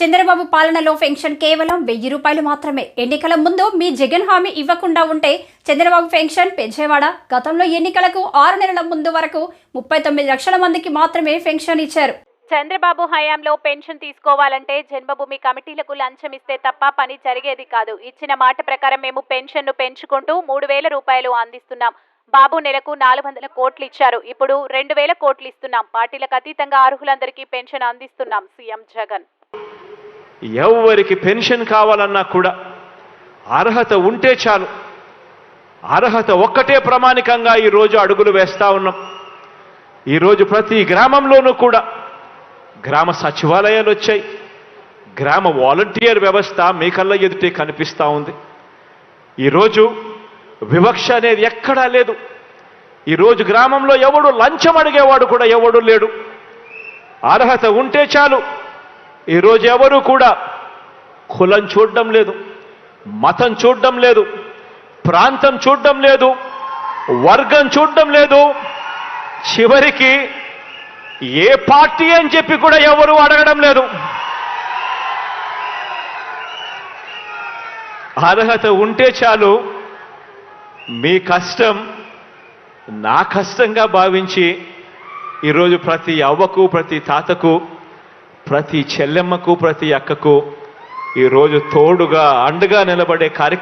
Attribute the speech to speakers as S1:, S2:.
S1: చంద్రబాబు పాలనలో పెన్షన్ కేవలం వెయ్యి రూపాయలు మాత్రమే. ఎన్నికల ముందు మీ జగన్ హామీ ఇవ్వకుండా ఉంటే చంద్రబాబు పెన్షన్ పెంచేవాడా? గతంలో ఎన్నికలకు ఆరు నెలల ముందు వరకు ముప్పై తొమ్మిది లక్షల మందికి మాత్రమే పెన్షన్ ఇచ్చారు.
S2: చంద్రబాబు హయాంలో పెన్షన్ తీసుకోవాలంటే జన్మభూమి కమిటీలకు లంచం ఇస్తే తప్ప పని జరిగేది కాదు. ఇచ్చిన మాట ప్రకారం మేము పెన్షన్ను పెంచుకుంటూ మూడు వేల రూపాయలు అందిస్తున్నాం. బాబు నెలకు నాలుగు వందల కోట్లు ఇచ్చారు. ఇప్పుడు రెండు వేల కోట్లు ఇస్తున్నాం. పార్టీలకు అతీతంగా అర్హులందరికీ పెన్షన్ అందిస్తున్నాం సీఎం జగన్.
S3: ఎవరికి పెన్షన్ కావాలన్నా కూడా అర్హత ఉంటే చాలు. అర్హత ఒక్కటే ప్రామాణికంగా ఈరోజు అడుగులు వేస్తా ఉన్నాం. ఈరోజు ప్రతి గ్రామంలోనూ కూడా గ్రామ సచివాలయాలు వచ్చాయి. గ్రామ వాలంటీర్ వ్యవస్థ మీ కళ్ళ ఎదుటే కనిపిస్తూ ఉంది. ఈరోజు వివక్ష అనేది ఎక్కడా లేదు. ఈరోజు గ్రామంలో ఎవడు లంచం అడిగేవాడు కూడా ఎవడు లేడు. అర్హత ఉంటే చాలు. ఈరోజు ఎవరు కూడా కులం చూడడం లేదు మతం చూడడం లేదు ప్రాంతం చూడడం లేదు వర్గం చూడడం లేదు. చివరికి ఏ పార్టీ అని చెప్పి కూడా ఎవరు అడగడం లేదు. అర్హత ఉంటే చాలు మీ కష్టం నా కష్టంగా భావించి ఈరోజు ప్రతి అవ్వకు ప్రతి తాతకు ప్రతి చెల్లెమ్మకు ప్రతి అక్కకు ఈరోజు తోడుగా అండగా నిలబడే కార్యక్రమం